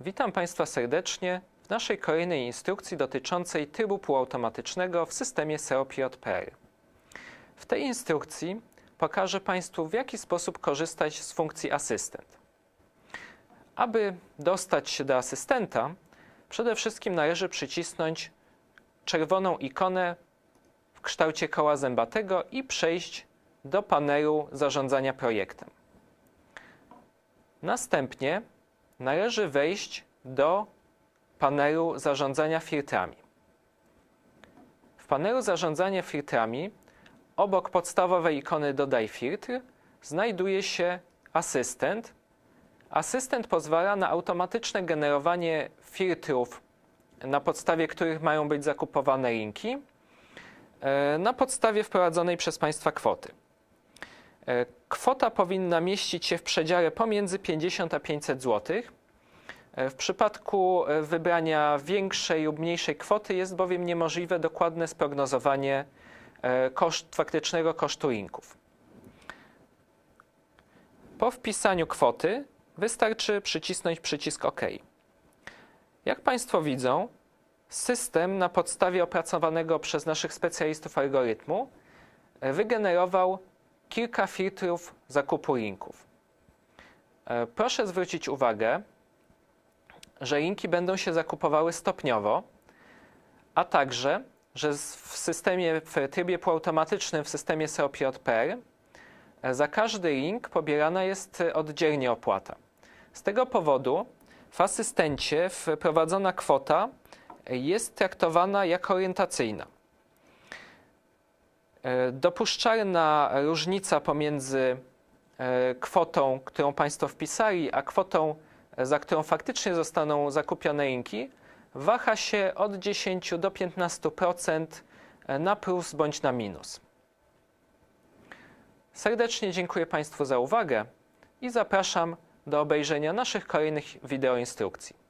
Witam Państwa serdecznie w naszej kolejnej instrukcji dotyczącej trybu półautomatycznego w systemie SEO-PJPR. W tej instrukcji pokażę Państwu, w jaki sposób korzystać z funkcji asystent. Aby dostać się do asystenta, przede wszystkim należy przycisnąć czerwoną ikonę w kształcie koła zębatego i przejść do panelu zarządzania projektem. Następnie należy wejść do panelu zarządzania filtrami. W panelu zarządzania filtrami obok podstawowej ikony Dodaj filtr znajduje się asystent. Asystent pozwala na automatyczne generowanie filtrów, na podstawie których mają być zakupowane linki, e, na podstawie wprowadzonej przez Państwa kwoty. E, Kwota powinna mieścić się w przedziale pomiędzy 50 a 500 zł. W przypadku e, wybrania większej lub mniejszej kwoty jest bowiem niemożliwe dokładne sprognozowanie e, koszt, faktycznego kosztu linków. Po wpisaniu kwoty wystarczy przycisnąć przycisk OK. Jak Państwo widzą, system na podstawie opracowanego przez naszych specjalistów algorytmu e, wygenerował kilka filtrów zakupu linków. E, Proszę zwrócić uwagę, że linki będą się zakupowały stopniowo, a także, że w systemie, w trybie półautomatycznym w systemie SEO-PJPR e, za każdy link pobierana jest oddzielnie opłata. Z tego powodu w asystencie wprowadzona kwota jest traktowana jako orientacyjna. E, Dopuszczalna różnica pomiędzy e, kwotą, którą Państwo wpisali, a kwotą, e, za którą faktycznie zostaną zakupione linki, waha się od 10 do 15% na plus bądź na minus. Serdecznie dziękuję Państwu za uwagę i zapraszam do obejrzenia naszych kolejnych wideoinstrukcji.